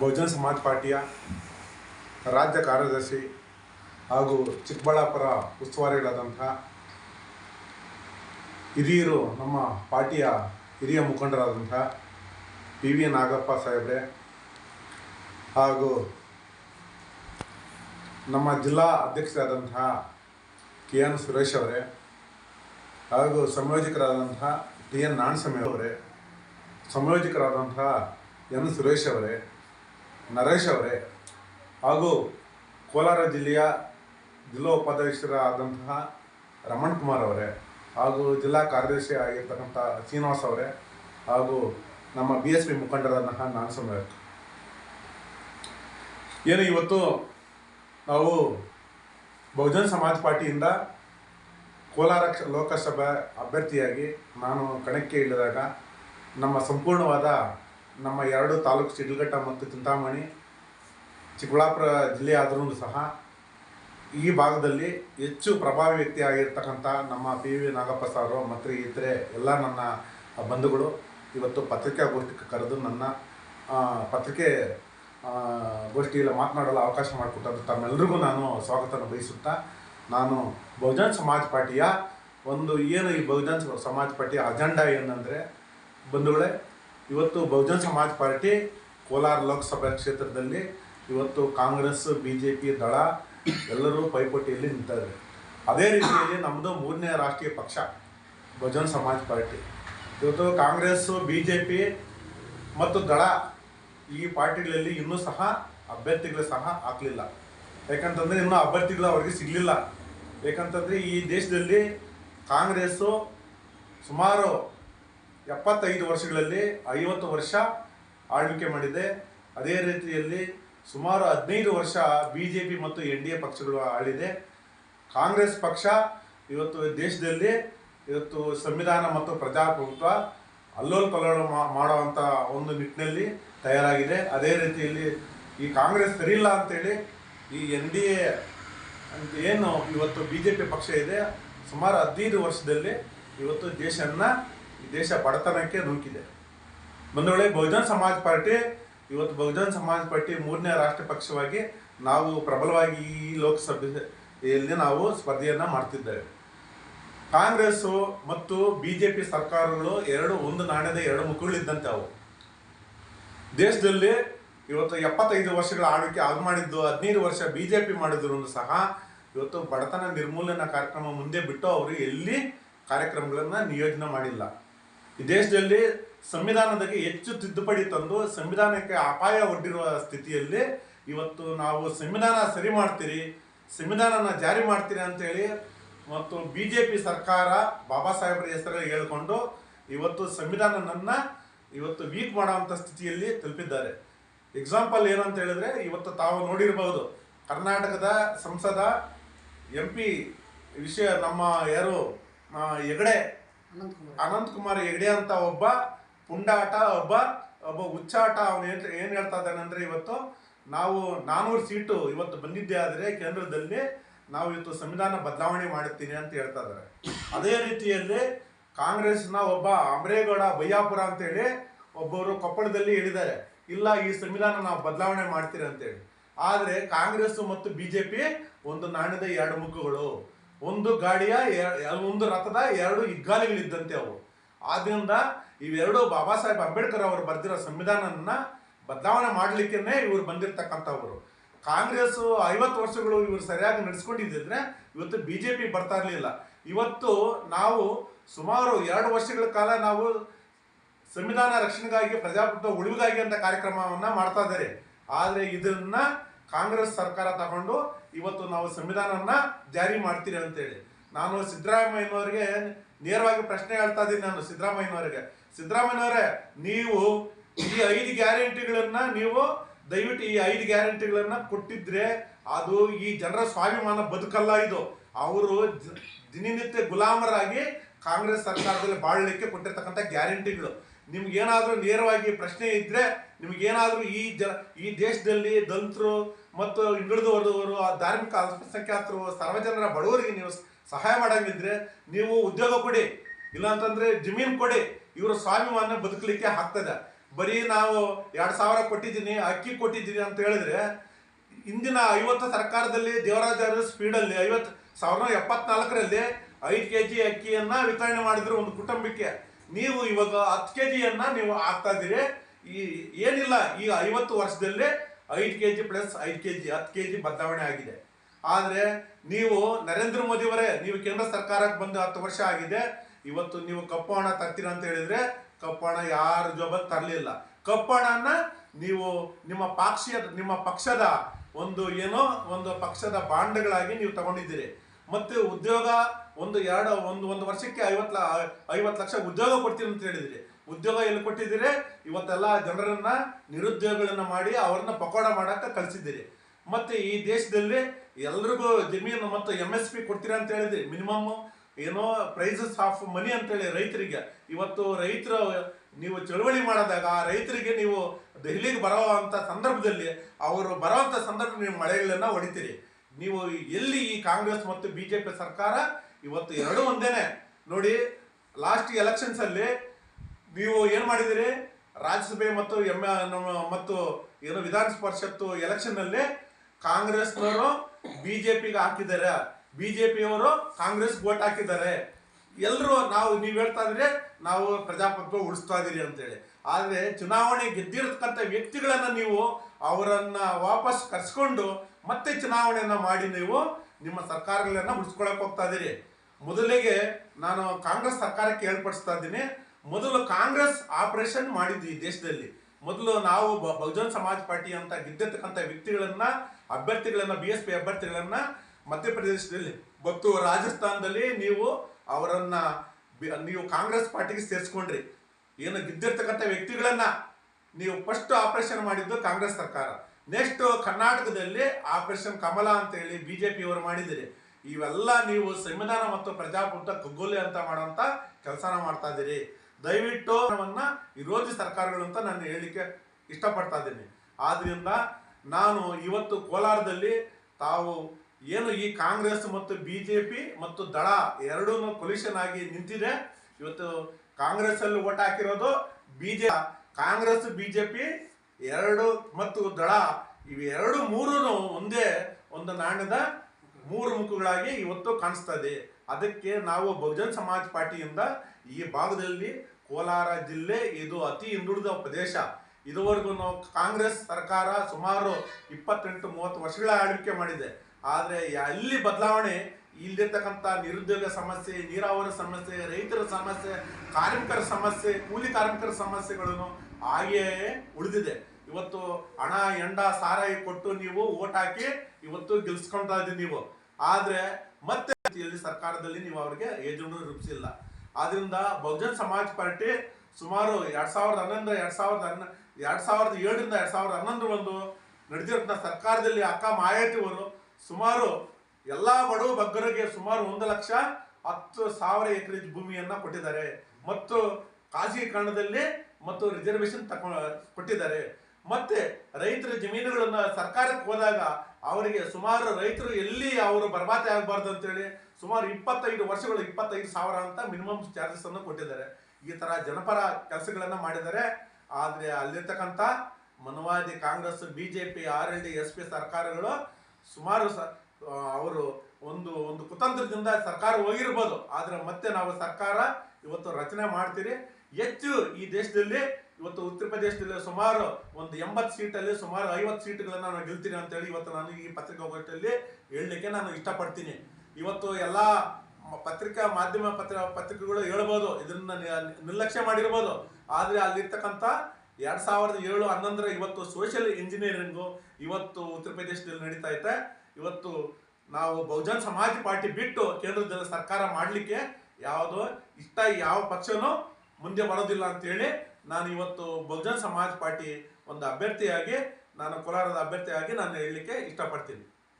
ಬಹುಜನ ಸಮಾಜ್ ಪಾರ್ಟಿಯ ರಾಜ್ಯ ಕಾರ್ಯದರ್ಶಿ ಹಾಗೂ ಚಿಕ್ಕಬಳ್ಳಾಪುರ ಉಸ್ತುವಾರಿಗಳಾದಂಥ ಹಿರಿಯರು, ನಮ್ಮ ಪಾರ್ಟಿಯ ಹಿರಿಯ ಮುಖಂಡರಾದಂಥ ಪಿ ವಿ ನಾಗಪ್ಪ ಸಾಹೇಬ್ರೆ ಹಾಗೂ ನಮ್ಮ ಜಿಲ್ಲಾ ಅಧ್ಯಕ್ಷರಾದಂತಹ ಕೆ ಎನ್ ಸುರೇಶ್ ಅವರೇ ಹಾಗೂ ಸಂಯೋಜಕರಾದಂತಹ ಟಿ ಎನ್ ನಾಣಸ್ವಾಮಿ ಅವರೇ, ಸಂಯೋಜಕರಾದಂತಹ ಎನ್ ಸುರೇಶ್ ಅವರೇ ನರೇಶ್ ಅವರೇ, ಹಾಗೂ ಕೋಲಾರ ಜಿಲ್ಲೆಯ ಜಿಲ್ಲಾ ಉಪಾಧ್ಯಕ್ಷರಾದಂತಹ ರಮಣ್ ಕುಮಾರ್ ಅವರೇ, ಹಾಗೂ ಜಿಲ್ಲಾ ಕಾರ್ಯದರ್ಶಿ ಆಗಿರ್ತಕ್ಕಂಥ ಶ್ರೀನಿವಾಸ್ ಅವರೇ, ಹಾಗೂ ನಮ್ಮ ಬಿ ಎಸ್ ಪಿ ಮುಖಂಡರಾದಂತಹ ನಾನು ಅವರೇ. ಏನು ಇವತ್ತು ನಾವು ಬಹುಜನ್ ಸಮಾಜ್ ಪಾರ್ಟಿಯಿಂದ ಕೋಲಾರ ಲೋಕಸಭಾ ಅಭ್ಯರ್ಥಿಯಾಗಿ ನಾನು ಕಣಕ್ಕೆ ಇಳಿದಾಗ ನಮ್ಮ ಸಂಪೂರ್ಣವಾದ ನಮ್ಮ ಎರಡು ತಾಲೂಕು ಶಿಡ್ಲಘಟ್ಟ ಮತ್ತು ಚಿಂತಾಮಣಿ, ಚಿಕ್ಕಬಳ್ಳಾಪುರ ಜಿಲ್ಲೆ ಆದರೂ ಸಹ ಈ ಭಾಗದಲ್ಲಿ ಹೆಚ್ಚು ಪ್ರಭಾವಿ ವ್ಯಕ್ತಿ ಆಗಿರ್ತಕ್ಕಂಥ ನಮ್ಮ ಪಿ ವಿ ನಾಗಪ್ಪ ಸಾರು, ಮತ್ತು ಇತರೆ ಎಲ್ಲ ನನ್ನ ಬಂಧುಗಳು ಇವತ್ತು ಪತ್ರಿಕಾಗೋಷ್ಠಿಗೆ ಕರೆದು ನನ್ನ ಪತ್ರಿಕೆ ಗೋಷ್ಠಿಯಲ್ಲಿ ಮಾತನಾಡಲು ಅವಕಾಶ ಮಾಡಿಕೊಟ್ಟದ್ದು ತಮ್ಮೆಲ್ಲರಿಗೂ ನಾನು ಸ್ವಾಗತವನ್ನು ಬಯಸುತ್ತಾ, ನಾನು ಬಹುಜನ್ ಸಮಾಜ ಪಾರ್ಟಿಯ ಒಂದು ಏನು ಈ ಬಹುಜನ್ ಸಮಾಜ ಪಾರ್ಟಿಯ ಅಜೆಂಡಾ ಏನಂದರೆ ಬಂಧುಗಳೇ ಇವತ್ತು ಬಹುಜನ್ ಸಮಾಜ್ ಪಾರ್ಟಿ ಕೋಲಾರ ಲೋಕಸಭಾ ಕ್ಷೇತ್ರದಲ್ಲಿ ಇವತ್ತು ಕಾಂಗ್ರೆಸ್ ಬಿ ಜೆ ಪಿ ದಳ ಎಲ್ಲರೂ ಪೈಪೋಟಿಯಲ್ಲಿ ನಿಂತಿದ್ದಾರೆ. ಅದೇ ರೀತಿಯಲ್ಲಿ ನಮ್ಮದು ಮೂರನೇ ರಾಷ್ಟ್ರೀಯ ಪಕ್ಷ, ಬಹುಜನ ಸಮಾಜ್ ಪಾರ್ಟಿ. ಇವತ್ತು ಕಾಂಗ್ರೆಸ್ಸು ಬಿ ಜೆ ಪಿ ಮತ್ತು ದಳ ಈ ಪಾರ್ಟಿಗಳಲ್ಲಿ ಇನ್ನೂ ಸಹ ಅಭ್ಯರ್ಥಿಗಳು ಸಹ ಹಾಕಲಿಲ್ಲ ಯಾಕಂತಂದರೆ ಇನ್ನೂ ಅಭ್ಯರ್ಥಿಗಳು ಅವರಿಗೆ ಸಿಗಲಿಲ್ಲ. ಯಾಕಂತಂದರೆ ಈ ದೇಶದಲ್ಲಿ ಕಾಂಗ್ರೆಸ್ಸು ಸುಮಾರು ಎಪ್ಪತ್ತೈದು ವರ್ಷಗಳಲ್ಲಿ ಐವತ್ತು ವರ್ಷ ಆಳ್ವಿಕೆ ಮಾಡಿದೆ. ಅದೇ ರೀತಿಯಲ್ಲಿ ಸುಮಾರು ಹದಿನೈದು ವರ್ಷ ಬಿ ಜೆ ಪಿ ಮತ್ತು ಎನ್ ಡಿ ಎ ಪಕ್ಷಗಳು ಆಳಿದೆ. ಕಾಂಗ್ರೆಸ್ ಪಕ್ಷ ಇವತ್ತು ದೇಶದಲ್ಲಿ ಇವತ್ತು ಸಂವಿಧಾನ ಮತ್ತು ಪ್ರಜಾಪ್ರಭುತ್ವ ಅಲ್ಲೋಲ್ ಕಲ್ಲೋಲ ಮಾಡುವಂಥ ಒಂದು ನಿಟ್ಟಿನಲ್ಲಿ ತಯಾರಾಗಿದೆ. ಅದೇ ರೀತಿಯಲ್ಲಿ ಈ ಕಾಂಗ್ರೆಸ್ ಸರಿಯಿಲ್ಲ ಅಂತೇಳಿ ಈ ಎನ್ ಡಿ ಎ ಅಂತ ಏನು ಇವತ್ತು ಬಿ ಜೆ ಪಿ ಪಕ್ಷ ಇದೆ, ಸುಮಾರು ಹದಿನೈದು ವರ್ಷದಲ್ಲಿ ಇವತ್ತು ದೇಶನ ಈ ದೇಶ ಬಡತನಕ್ಕೆ ನೂಕಿದೆ. ಬಂದೊಳೆ ಬಹುಜನ್ ಸಮಾಜ್ ಪಾರ್ಟಿ, ಇವತ್ತು ಬಹುಜನ್ ಸಮಾಜ್ ಪಾರ್ಟಿ ಮೂರನೇ ರಾಷ್ಟ್ರ ಪಕ್ಷವಾಗಿ ನಾವು ಪ್ರಬಲವಾಗಿ ಈ ಲೋಕಸಭೆಯಲ್ಲಿ ನಾವು ಸ್ಪರ್ಧೆಯನ್ನು ಮಾಡ್ತಿದ್ದೇವೆ. ಕಾಂಗ್ರೆಸ್ಸು ಮತ್ತು ಬಿ ಜೆ ಪಿ ಸರ್ಕಾರಗಳು ಎರಡು, ಒಂದು ನಾಣ್ಯದ ಎರಡು ಮುಖಗಳಿದ್ದಂತೆ ಅವು. ದೇಶದಲ್ಲಿ ಇವತ್ತು ಎಪ್ಪತ್ತೈದು ವರ್ಷಗಳ ಆಳ್ವಿಕೆ ಆಗ ಮಾಡಿದ್ದು, ಹದಿನೈದು ವರ್ಷ ಬಿ ಜೆ ಪಿ ಮಾಡಿದ್ರು ಸಹ ಇವತ್ತು ಬಡತನ ನಿರ್ಮೂಲನಾ ಕಾರ್ಯಕ್ರಮ ಮುಂದೆ ಬಿಟ್ಟು ಅವರು ಎಲ್ಲಿ ಕಾರ್ಯಕ್ರಮಗಳನ್ನು ನಿಯೋಜನೆ ಮಾಡಿಲ್ಲ. ಈ ದೇಶದಲ್ಲಿ ಸಂವಿಧಾನದಲ್ಲಿ ಹೆಚ್ಚು ತಿದ್ದುಪಡಿ ತಂದು ಸಂವಿಧಾನಕ್ಕೆ ಅಪಾಯ ಒಡ್ಡಿರುವ ಸ್ಥಿತಿಯಲ್ಲಿ ಇವತ್ತು ನಾವು ಸಂವಿಧಾನ ಸರಿ ಮಾಡ್ತೀರಿ, ಸಂವಿಧಾನನ ಜಾರಿ ಮಾಡ್ತೀರಿ ಅಂತೇಳಿ ಮತ್ತು ಬಿ ಜೆ ಪಿ ಸರ್ಕಾರ ಬಾಬಾ ಸಾಹೇಬ್ರ ಹೆಸರಲ್ಲಿ ಹೇಳ್ಕೊಂಡು ಇವತ್ತು ಸಂವಿಧಾನನನ್ನ ಇವತ್ತು ವೀಕ್ ಮಾಡುವಂಥ ಸ್ಥಿತಿಯಲ್ಲಿ ತಲುಪಿದ್ದಾರೆ. ಎಕ್ಸಾಂಪಲ್ ಏನಂತ ಹೇಳಿದ್ರೆ ಇವತ್ತು ತಾವು ನೋಡಿರಬಹುದು ಕರ್ನಾಟಕದ ಸಂಸದ ಎಂ ವಿಷಯ ನಮ್ಮ ಯಾರು ಹೆಗಡೆ ಅನಂತ್ ಕುಮಾರ್ ಹೆಗಡೆ ಅಂತ ಒಬ್ಬ, ಪುಂಡಾಟ, ಒಬ್ಬ ಒಬ್ಬ ಹುಚ್ಚಾಟ, ಅವನು ಏನ್ ಏನ್ ಹೇಳ್ತಾ ಇದ್ದಾನೆ ಅಂದ್ರೆ ಇವತ್ತು ನಾವು ನಾನೂರು ಸೀಟು ಇವತ್ತು ಬಂದಿದ್ದೆ ಆದರೆ ಕೇಂದ್ರದಲ್ಲಿ ನಾವು ಇವತ್ತು ಸಂವಿಧಾನ ಬದಲಾವಣೆ ಮಾಡುತ್ತೀನಿ ಅಂತ ಹೇಳ್ತಾ ಇದ್ದಾರೆ. ಅದೇ ರೀತಿಯಲ್ಲಿ ಕಾಂಗ್ರೆಸ್ನ ಒಬ್ಬ ಅಮರೇಗೌಡ ಬಯ್ಯಾಪುರ ಅಂತೇಳಿ ಒಬ್ಬರು ಕೊಪ್ಪಳದಲ್ಲಿ ಹೇಳಿದ್ದಾರೆ. ಇಲ್ಲ, ಈ ಸಂವಿಧಾನ ನಾವು ಬದಲಾವಣೆ ಮಾಡ್ತೀರಿ ಅಂತೇಳಿ. ಆದರೆ ಕಾಂಗ್ರೆಸ್ ಮತ್ತು ಬಿಜೆಪಿ ಒಂದು ನಾಣ್ಯದ ಎರಡು ಮುಖಗಳು. ಒಂದು ಗಾಡಿಯ ಒಂದು ರಥದ ಎರಡು ಇಗ್ಗಾಲಿಗಳಿದ್ದಂತೆ ಅವು. ಆದ್ರಿಂದ ಇವೆರಡು ಬಾಬಾ ಸಾಹೇಬ್ ಅಂಬೇಡ್ಕರ್ ಅವರು ಬರೆದಿರೋ ಸಂವಿಧಾನನ ಬದಲಾವಣೆ ಮಾಡಲಿಕ್ಕೇನೆ ಇವರು ಬಂದಿರತಕ್ಕಂಥವ್ರು. ಕಾಂಗ್ರೆಸ್ ಐವತ್ತು ವರ್ಷಗಳು ಇವರು ಸರಿಯಾಗಿ ನಡೆಸ್ಕೊಂಡಿದ್ದಿದ್ರೆ ಇವತ್ತು ಬಿ ಜೆ ಪಿ ಬರ್ತಾ ಇರಲಿಲ್ಲ. ಇವತ್ತು ನಾವು ಸುಮಾರು ಎರಡು ವರ್ಷಗಳ ಕಾಲ ನಾವು ಸಂವಿಧಾನ ರಕ್ಷಣೆಗಾಗಿ, ಪ್ರಜಾಪ್ರಭುತ್ವ ಉಳಿವಿಗಾಗಿ ಅಂತ ಕಾರ್ಯಕ್ರಮವನ್ನ ಮಾಡ್ತಾ ಇದ್ದಾರೆ ಆದರೆ ಇದನ್ನ ಕಾಂಗ್ರೆಸ್ ಸರ್ಕಾರ ತಗೊಂಡು ಇವತ್ತು ನಾವು ಸಂವಿಧಾನವನ್ನ ಜಾರಿ ಮಾಡ್ತೀರಿ ಅಂತೇಳಿ. ನಾನು ಸಿದ್ದರಾಮಯ್ಯನವರಿಗೆ ನೇರವಾಗಿ ಪ್ರಶ್ನೆ ಹೇಳ್ತಾ ಇದ್ದೀನಿ ನಾನು ಸಿದ್ದರಾಮಯ್ಯನವರಿಗೆ. ಸಿದ್ದರಾಮಯ್ಯನವರೇ, ನೀವು ಈ ಐದು ಗ್ಯಾರಂಟಿಗಳನ್ನ ನೀವು ದಯವಿಟ್ಟು ಈ ಐದು ಗ್ಯಾರಂಟಿಗಳನ್ನ ಕೊಟ್ಟಿದ್ರೆ ಅದು ಈ ಜನರ ಸ್ವಾಭಿಮಾನ ಬದುಕಲ್ಲ ಇದು. ಅವರು ದಿನನಿತ್ಯ ಗುಲಾಮರಾಗಿ ಕಾಂಗ್ರೆಸ್ ಸರ್ಕಾರದಲ್ಲಿ ಬಾಳಲಿಕ್ಕೆ ಕೊಟ್ಟಿರ್ತಕ್ಕಂಥ ಗ್ಯಾರಂಟಿಗಳು. ನಿಮ್ಗೇನಾದ್ರೂ ನೇರವಾಗಿ ಪ್ರಶ್ನೆ ಇದ್ರೆ ನಿಮ್ಗೇನಾದ್ರೂ ಈ ಜ, ಈ ದೇಶದಲ್ಲಿ ದಲಿತರು ಮತ್ತು ಹಿಂದುಳಿದು ವರ್ಗದವರು, ಆ ಧಾರ್ಮಿಕ ಅಲ್ಪಸಂಖ್ಯಾತರು, ಸರ್ವಜನರ ಬಡವರಿಗೆ ನೀವು ಸಹಾಯ ಮಾಡಂಗಿದ್ರೆ ನೀವು ಉದ್ಯೋಗ ಕೊಡಿ. ಇಲ್ಲಾಂತಂದರೆ ಜಮೀನು ಕೊಡಿ. ಇವರು ಸ್ವಾಭಿಮಾನ ಬದುಕಲಿಕ್ಕೆ ಆಗ್ತದೆ. ಬರೀ ನಾವು ಎರಡು ಸಾವಿರ ಕೊಟ್ಟಿದ್ದೀನಿ, ಅಕ್ಕಿ ಕೊಟ್ಟಿದ್ದೀನಿ ಅಂತ ಹೇಳಿದ್ರೆ ಇಂದಿನ ಐವತ್ತು ಸರ್ಕಾರದಲ್ಲಿ ದೇವರಾಜ ಅರಸು ಸ್ಪೀಡಲ್ಲಿ ಐವತ್ತು ಸಾವಿರದ ಎಪ್ಪತ್ನಾಲ್ಕರಲ್ಲಿ ಐದು ಕೆ ಜಿ ಅಕ್ಕಿಯನ್ನು ವಿತರಣೆ ಮಾಡಿದ್ರು ಒಂದು ಕುಟುಂಬಕ್ಕೆ. ನೀವು ಇವಾಗ ಹತ್ತು ಕೆ ಜಿಯನ್ನು ನೀವು ಹಾಕ್ತಾ ಇದ್ದೀರಿ. ಈ ಏನಿಲ್ಲ, ಈ ಐವತ್ತು ವರ್ಷದಲ್ಲೇ ಐದು ಕೆ ಜಿ ಪ್ಲಸ್ ಐದು ಕೆ ಜಿ ಹತ್ತು ಕೆ ಜಿ ಬದಲಾವಣೆ ಆಗಿದೆ. ಆದರೆ ನೀವು ನರೇಂದ್ರ ಮೋದಿಯವರೇ ನೀವು ಕೇಂದ್ರ ಸರ್ಕಾರಕ್ಕೆ ಬಂದು ಹತ್ತು ವರ್ಷ ಆಗಿದೆ. ಇವತ್ತು ನೀವು ಕಪ್ಪು ಹಣ ತರ್ತೀರ ಅಂತ ಹೇಳಿದ್ರೆ ಕಪ್ಪು ಹಣ ಯಾರ ಜೋಬಲ್ಲಿ ತರಲಿಲ್ಲ. ಕಪ್ಪು ಹಣನ ನೀವು ನಿಮ್ಮ ಪಾಕ್ಷಿಯ, ನಿಮ್ಮ ಪಕ್ಷದ ಒಂದು ಏನೋ ಒಂದು ಪಕ್ಷದ ಬಾಂಡ್ಗಳಾಗಿ ನೀವು ತಗೊಂಡಿದ್ದೀರಿ. ಮತ್ತೆ ಉದ್ಯೋಗ ಒಂದು ಎರಡು, ಒಂದು ಒಂದು ವರ್ಷಕ್ಕೆ ಐವತ್ತು ಐವತ್ತು ಲಕ್ಷ ಉದ್ಯೋಗ ಕೊಡ್ತೀನಿ ಅಂತ ಹೇಳಿದ್ರಿ. ಉದ್ಯೋಗ ಎಲ್ಲಿ ಕೊಟ್ಟಿದ್ದೀರಿ? ಇವತ್ತೆಲ್ಲ ಜನರನ್ನ, ನಿರುದ್ಯೋಗಗಳನ್ನ ಮಾಡಿ ಅವ್ರನ್ನ ಪಕೋಡ ಮಾಡಕ್ಕೆ ಕಳಿಸಿದ್ದೀರಿ. ಮತ್ತೆ ಈ ದೇಶದಲ್ಲಿ ಎಲ್ರಿಗೂ ಜಮೀನು ಮತ್ತು ಎಂ ಎಸ್ ಪಿ ಕೊಡ್ತೀರಾ ಅಂತ ಹೇಳಿದ್ರಿ. ಮಿನಿಮಮ್ ಏನೋ ಪ್ರೈಸಸ್ ಆಫ್ ಮನಿ ಅಂತೇಳಿ ರೈತರಿಗೆ. ಇವತ್ತು ರೈತರು ನೀವು ಚಳವಳಿ ಮಾಡಿದಾಗ ಆ ರೈತರಿಗೆ ನೀವು ದೆಹಲಿಗೆ ಬರೋ ಅಂತ ಸಂದರ್ಭದಲ್ಲಿ ಅವರು ಬರೋವಂಥ ಸಂದರ್ಭ ನೀವು ಮಳೆಗಳನ್ನ ಹೊಡಿತೀರಿ. ನೀವು ಎಲ್ಲಿ ಈ ಕಾಂಗ್ರೆಸ್ ಮತ್ತು ಬಿಜೆಪಿ ಸರ್ಕಾರ ಇವತ್ತು ಎರಡೂ ಒಂದೇನೆ. ನೋಡಿ ಲಾಸ್ಟ್ ಎಲೆಕ್ಷನ್ಸ್ ಅಲ್ಲಿ ನೀವು ಏನ್ ಮಾಡಿದಿರಿ? ರಾಜ್ಯಸಭೆ ಮತ್ತು ಎಂ ಮತ್ತು ಏನು ವಿಧಾನ ಪರಿಷತ್ತು ಎಲೆಕ್ಷನ್ ಅಲ್ಲಿ ಕಾಂಗ್ರೆಸ್ನವರು ಬಿಜೆಪಿಗೆ ಹಾಕಿದ್ದಾರೆ. ಬಿಜೆಪಿಯವರು ಕಾಂಗ್ರೆಸ್ ವೋಟ್ ಹಾಕಿದ್ದಾರೆ. ಎಲ್ಲರೂ ನಾವು, ನೀವು ಹೇಳ್ತಾ ಇದ್ರೆ ನಾವು ಪ್ರಜಾಪ್ರಭುತ್ವ ಉಳಿಸ್ತಾ ಇದೀರಿ ಅಂತೇಳಿ. ಆದರೆ ಚುನಾವಣೆ ಗೆದ್ದಿರತಕ್ಕಂಥ ವ್ಯಕ್ತಿಗಳನ್ನ ನೀವು ಅವರನ್ನ ವಾಪಸ್ ಕರ್ಸ್ಕೊಂಡು ಮತ್ತೆ ಚುನಾವಣೆಯನ್ನ ಮಾಡಿ ನೀವು ನಿಮ್ಮ ಸರ್ಕಾರಗಳನ್ನ ಉಳಿಸ್ಕೊಳಕ್ ಹೋಗ್ತಾ ಇದೀರಿ ಮೊದಲಿಗೆ ನಾನು ಕಾಂಗ್ರೆಸ್ ಸರ್ಕಾರಕ್ಕೆ ಏರ್ಪಡಿಸ್ತಾ ಇದ್ದೀನಿ. ಮೊದಲು ಕಾಂಗ್ರೆಸ್ ಆಪರೇಷನ್ ಮಾಡಿದ್ವಿ ಈ ದೇಶದಲ್ಲಿ. ಮೊದಲು ನಾವು ಬಹುಜನ್ ಸಮಾಜ್ ಪಾರ್ಟಿ ಅಂತ ಗೆದ್ದಿರ್ತಕ್ಕಂಥ ವ್ಯಕ್ತಿಗಳನ್ನ, ಅಭ್ಯರ್ಥಿಗಳನ್ನ ಬಿ ಎಸ್ ಪಿ ಅಭ್ಯರ್ಥಿಗಳನ್ನ ಮಧ್ಯಪ್ರದೇಶದಲ್ಲಿ. ಮತ್ತು ರಾಜಸ್ಥಾನದಲ್ಲಿ ನೀವು ಅವರನ್ನ ನೀವು ಕಾಂಗ್ರೆಸ್ ಪಾರ್ಟಿಗೆ ಸೇರಿಸ್ಕೊಂಡ್ರಿ. ಏನು ಗೆದ್ದಿರ್ತಕ್ಕಂಥ ವ್ಯಕ್ತಿಗಳನ್ನ ನೀವು ಫಸ್ಟ್ ಆಪರೇಷನ್ ಮಾಡಿದ್ದು ಕಾಂಗ್ರೆಸ್ ಸರ್ಕಾರ. ನೆಕ್ಸ್ಟ್ ಕರ್ನಾಟಕದಲ್ಲಿ ಆಪರೇಷನ್ ಕಮಲ ಅಂತ ಹೇಳಿ ಬಿಜೆಪಿ ಅವರು ಮಾಡಿದಿರಿ ಇವೆಲ್ಲ ನೀವು ಸಂವಿಧಾನ ಮತ್ತು ಪ್ರಜಾಪ್ರಭುತ್ವ ಕಗ್ಗೊಲೆ ಅಂತ ಮಾಡೋಂಥ ಕೆಲಸನ ಮಾಡ್ತಾ ಇದ್ದೀರಿ. ದಯವಿಟ್ಟು ವಿರೋಧಿ ಸರ್ಕಾರಗಳು ಅಂತ ನಾನು ಹೇಳಲಿಕ್ಕೆ ಇಷ್ಟಪಡ್ತಾ ಇದ್ದೀನಿ. ಆದ್ರಿಂದ ನಾನು ಇವತ್ತು ಕೋಲಾರದಲ್ಲಿ ತಾವು ಏನು ಈ ಕಾಂಗ್ರೆಸ್ ಮತ್ತು ಬಿಜೆಪಿ ಮತ್ತು ದಳ ಎರಡೂ ಕೊಲಿಷನ್ ಆಗಿ ನಿಂತಿದೆ. ಇವತ್ತು ಕಾಂಗ್ರೆಸ್ ಅಲ್ಲಿ ಓಟ್ ಹಾಕಿರೋದು ಬಿಜೆ ಕಾಂಗ್ರೆಸ್, ಬಿಜೆಪಿ ಎರಡು ಮತ್ತು ದಳ ಇವೆರಡು ಮೂರೂ ಒಂದೇ ಒಂದು ನಾಣ್ಯದ ಮೂರು ಮುಖಗಳಾಗಿ ಇವತ್ತು ಕಾಣಿಸ್ತಾ ಇದೆ ಅದಕ್ಕೆ ನಾವು ಬಹುಜನ್ ಸಮಾಜ್ ಪಾರ್ಟಿಯಿಂದ ಈ ಭಾಗದಲ್ಲಿ ಕೋಲಾರ ಜಿಲ್ಲೆ ಇದು ಅತಿ ಹಿಂದುಳಿದ ಪ್ರದೇಶ. ಇದುವರೆಗೂ ನಾವು ಕಾಂಗ್ರೆಸ್ ಸರ್ಕಾರ ಸುಮಾರು ಇಪ್ಪತ್ತೆಂಟು ಮೂವತ್ತು ವರ್ಷಗಳ ಆಳ್ವಿಕೆ ಮಾಡಿದೆ. ಆದರೆ ಎಲ್ಲಿ ಬದಲಾವಣೆ ಇಲ್ಲಿರ್ತಕ್ಕಂಥ ನಿರುದ್ಯೋಗ ಸಮಸ್ಯೆ, ನೀರಾವರಿ ಸಮಸ್ಯೆ, ರೈತರ ಸಮಸ್ಯೆ, ಕಾರ್ಮಿಕರ ಸಮಸ್ಯೆ, ಕೂಲಿ ಕಾರ್ಮಿಕರ ಸಮಸ್ಯೆಗಳನ್ನು ಹಾಗೆಯೇ ಉಳಿದಿದೆ. ಇವತ್ತು ಹಣ, ಎಂಡ ಸಾರ ಕೊಟ್ಟು ನೀವು ಓಟ್ ಹಾಕಿ ಇವತ್ತು ಗೆಲ್ಸ್ಕೊಂತ ಇದ್ದೀವಿ ನೀವು. ಆದ್ರೆ ಮತ್ತೆ ಸರ್ಕಾರದಲ್ಲಿ ನೀವು ಅವ್ರಿಗೆ ಏಜನ್ನು ರೂಪಿಸಿಲ್ಲ. ಆದ್ರಿಂದ ಬಹುಜನ್ ಸಮಾಜ್ ಪಾರ್ಟಿ ಸುಮಾರು ಎರಡ್ ಸಾವಿರದ ಹನ್ನೊಂದು, ಎರಡ್ ಸಾವಿರದ ಹನ್ನ, ಎರಡ್ ಸಾವಿರದ ಏಳರಿಂದ ಎರಡ್ ಸಾವಿರದ ಹನ್ನೊಂದು ಒಂದು ನಡೆದಿರೋ ಸರ್ಕಾರದಲ್ಲಿ ಅಕ್ಕ ಮಾಯಾತಿಯವರು ಸುಮಾರು ಎಲ್ಲಾ ಬಡವ ಬಗ್ಗರಿಗೆ ಸುಮಾರು ಒಂದು ಲಕ್ಷ ಹತ್ತು ಸಾವಿರ ಎಕರೆ ಭೂಮಿಯನ್ನ ಕೊಟ್ಟಿದ್ದಾರೆ. ಮತ್ತು ಖಾಸಗೀಕರಣದಲ್ಲಿ ಮತ್ತು ರಿಸರ್ವೇಶನ್ ತಕೊಂಡ ಕೊಟ್ಟಿದ್ದಾರೆ. ಮತ್ತೆ ರೈತರ ಜಮೀನುಗಳನ್ನ ಸರ್ಕಾರಕ್ಕೆ ಹೋದಾಗ ಅವರಿಗೆ ಸುಮಾರು ರೈತರು ಎಲ್ಲಿ ಅವರು ಬರ್ಬಾತೆ ಆಗಬಾರ್ದು ಅಂತೇಳಿ ಸುಮಾರು ಇಪ್ಪತ್ತೈದು ವರ್ಷಗಳು ಇಪ್ಪತ್ತೈದು ಸಾವಿರ ಅಂತ ಮಿನಿಮಮ್ ಚಾರ್ಜಸ್ ಅನ್ನು ಕೊಟ್ಟಿದ್ದಾರೆ. ಈ ತರ ಜನಪರ ಕೆಲಸಗಳನ್ನ ಮಾಡಿದ್ದಾರೆ. ಆದ್ರೆ ಅಲ್ಲಿರ್ತಕ್ಕಂಥ ಮನವಾದಿ Congress BJP R L D S P ಸರ್ಕಾರಗಳು ಸುಮಾರು ಅವರು ಒಂದು ಒಂದು ಕುತಂತ್ರದಿಂದ ಸರ್ಕಾರ ಹೋಗಿರ್ಬೋದು. ಆದ್ರೆ ಮತ್ತೆ ನಾವು ಸರ್ಕಾರ ಇವತ್ತು ರಚನೆ ಮಾಡ್ತೀರಿ. ಹೆಚ್ಚು ಈ ದೇಶದಲ್ಲಿ ಇವತ್ತು ಉತ್ತರ ಪ್ರದೇಶದಲ್ಲಿ ಸುಮಾರು ಒಂದು ಎಂಬತ್ತು ಸೀಟಲ್ಲಿ ಸುಮಾರು ಐವತ್ತು ಸೀಟ್ಗಳನ್ನು ನಾನು ಗೆಲ್ತೀನಿ ಅಂತೇಳಿ ಇವತ್ತು ನಾನು ಈ ಪತ್ರಿಕಾಗೋಷ್ಠಿಯಲ್ಲಿ ಹೇಳಲಿಕ್ಕೆ ನಾನು ಇಷ್ಟಪಡ್ತೀನಿ. ಇವತ್ತು ಎಲ್ಲಾ ಪತ್ರಿಕಾ ಮಾಧ್ಯಮ ಪತ್ರ, ಪತ್ರಿಕೆಗಳು ಹೇಳ್ಬೋದು, ಇದನ್ನ ನಿರ್ಲಕ್ಷ್ಯ ಮಾಡಿರ್ಬೋದು. ಆದ್ರೆ ಅಲ್ಲಿರ್ತಕ್ಕಂಥ ಎರಡು ಸಾವಿರದ ಏಳು ಹನ್ನೊಂದರ ಇವತ್ತು ಸೋಷಿಯಲ್ ಇಂಜಿನಿಯರಿಂಗು ಇವತ್ತು ಉತ್ತರ ಪ್ರದೇಶದಲ್ಲಿ ನಡೀತಾ ಐತೆ. ಇವತ್ತು ನಾವು ಬಹುಜನ್ ಸಮಾಜ್ ಪಾರ್ಟಿ ಬಿಟ್ಟು ಕೇಂದ್ರದಲ್ಲಿ ಸರ್ಕಾರ ಮಾಡಲಿಕ್ಕೆ ಯಾವುದೋ ಇಷ್ಟ ಯಾವ ಪಕ್ಷನೂ ಮುಂದೆ ಬರೋದಿಲ್ಲ ಅಂತೇಳಿ ನಾನು ಇವತ್ತು ಬಹುಜನ್ ಸಮಾಜ್ ಪಾರ್ಟಿ ಒಂದು ಅಭ್ಯರ್ಥಿಯಾಗಿ ನಾನು ಕೋಲಾರದ ಅಭ್ಯರ್ಥಿಯಾಗಿ ನಾನು ಹೇಳಲಿಕ್ಕೆ ಇಷ್ಟಪಡ್ತೀನಿ.